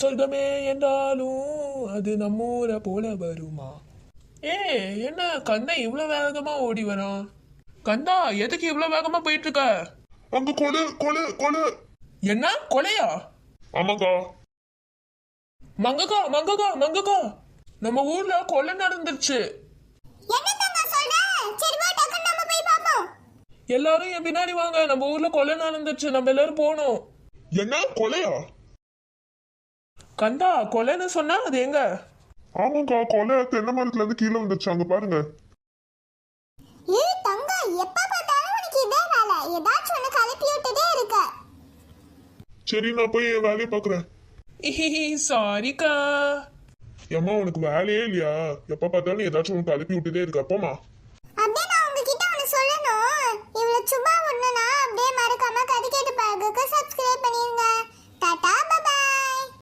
சொர்க்கமே என்றாலும் அது நம்ம ஊரை போல வருமா? ஏ என்ன கந்தா இவ்வளவு வேகமா ஓடி வரான் கந்தா எதுக்கு இவ்வளவு வேகமா போயிட்டு இருக்க அங்க கொலு கொலு கொலு. என்ன கொலையா? ஆமாக்கா மங்கக்கா மங்கக்கா மங்கக்கா. நம்ம ஊர்ல கொலை நடந்துருச்சு. எல்லாரும் என் பின்னாடி வாங்க. நம்ம ஊர்ல கொலை நடந்துருச்சு. நம்ம எல்லாரும் போகணும். என்ன கொலையா? கந்தா கொலைன்னு சொன்னா அது எங்க? ஆமாக்கா கொலை தென்னை மரத்துல இருந்து கீழே வந்துருச்சாங்க பாருங்க. ஏய் தங்கா எப்ப பார்த்தாலும் உனக்கு இதே வேலை. ஏதாச்சும் ஒண்ணு கலப்பி விட்டுட்டே இருக்க. சரி நான் போய் என் வேலையை பாக்குறேன் சாரிக்கா. ஏம்மா உனக்கு வேலையே இல்லையா? எப்ப பார்த்தாலும் ஏதாச்சும் உனக்கு அழுப்பி விட்டுதே இருக்கு. அப்பமா அப்படியே நான் உங்ககிட்ட ஒண்ணு சொல்லணும். இவ்வளவு சும்மா ஒண்ணுனா அப்படியே மறக்காம கதை கேட்டு பாருங்க சப்ஸ்கிரைப்